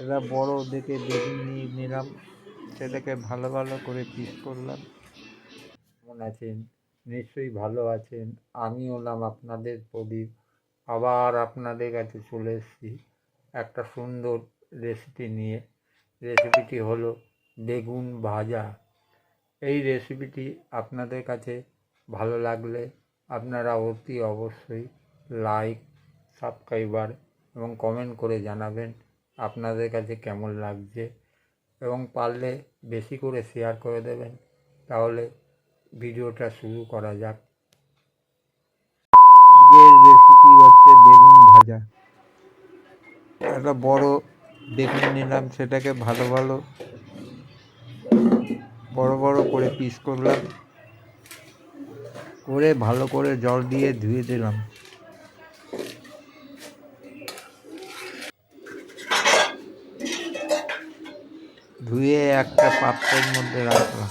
একটা বড় দেখে বেগুন নিয়ে নিলাম। সেটাকে ভালো ভালো করে পিস করলাম। কেমন আছেন? নিশ্চয়ই ভালো আছেন। আমি হলাম আপনাদের প্রদীপ। আবার আপনাদের কাছে চলে এসেছি একটা সুন্দর রেসিপি নিয়ে। রেসিপিটি হলো বেগুন ভাজা। এই রেসিপিটি আপনাদের কাছে ভালো লাগলে আপনারা অতি অবশ্যই লাইক সাবস্ক্রাইবার এবং কমেন্ট করে জানাবেন। আপনাদের কাছে কেমন লাগছে? এবং পারলে বেশি করে শেয়ার করে দেবেন। তাহলে ভিডিওটা শুরু করা যাক। রেসিপি হচ্ছে বেগুন ভাজা। একটা বড় বেগুন নিলাম, সেটাকে ভালো ভালো বড় বড় করে পিস করলাম। করে ভালো করে জল দিয়ে ধুয়ে দিলাম। ধুয়ে একটা পাত্রের মধ্যে রাখলাম।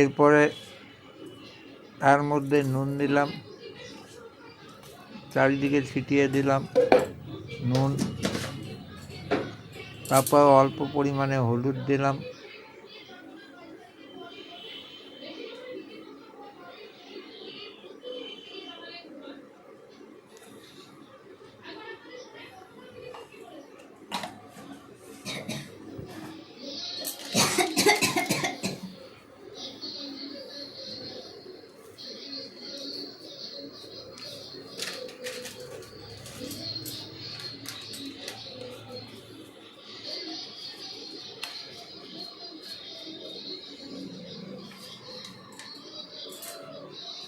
এরপরে তার মধ্যে নুন দিলাম চারিদিকে ছিটিয়ে দিলাম নুন তারপর অল্প পরিমাণে হলুদ দিলাম।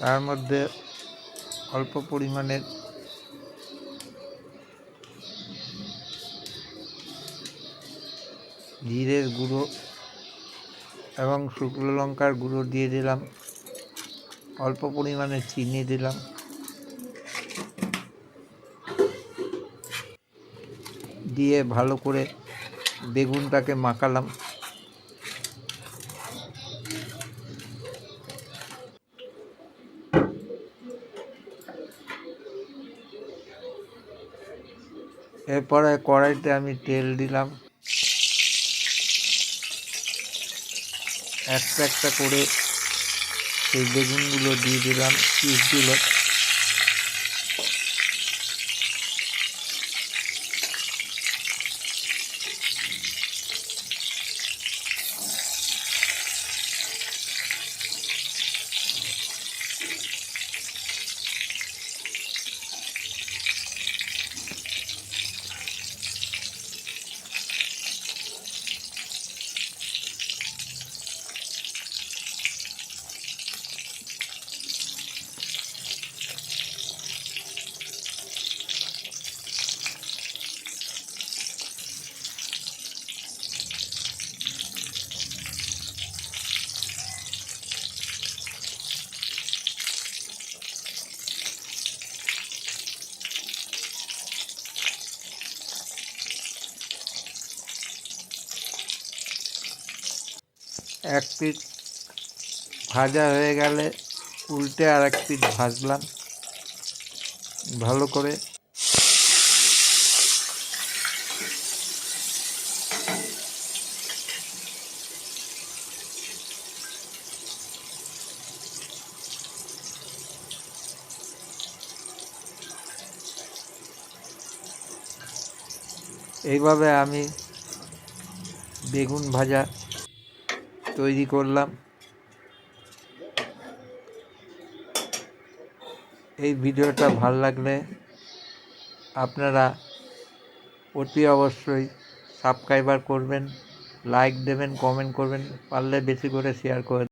তার মধ্যে অল্প পরিমাণে জিরের গুঁড়ো এবং শুকনো লঙ্কার গুঁড়ো দিয়ে দিলাম। অল্প পরিমাণে চিনি দিলাম। দিয়ে ভালো করে বেগুনটাকে মাখালাম। এরপরে কড়াইতে আমি তেল দিলাম। একটা একটা করে সেই বেগুনগুলো দিয়ে দিলাম পিসগুলো। এক পিঠ ভাজা হয়ে গেলে উল্টে আর এক পিঠ ভাজলাম। ভালো করে। এইভাবে আমি বেগুন ভাজা তৈরি করলাম। এই ভিডিওটা ভালো লাগলে আপনারা অতি অবশ্যই সাবস্ক্রাইবার করবেন, লাইক দেবেন, কমেন্ট করবেন, পারলে বেশি করে শেয়ার করে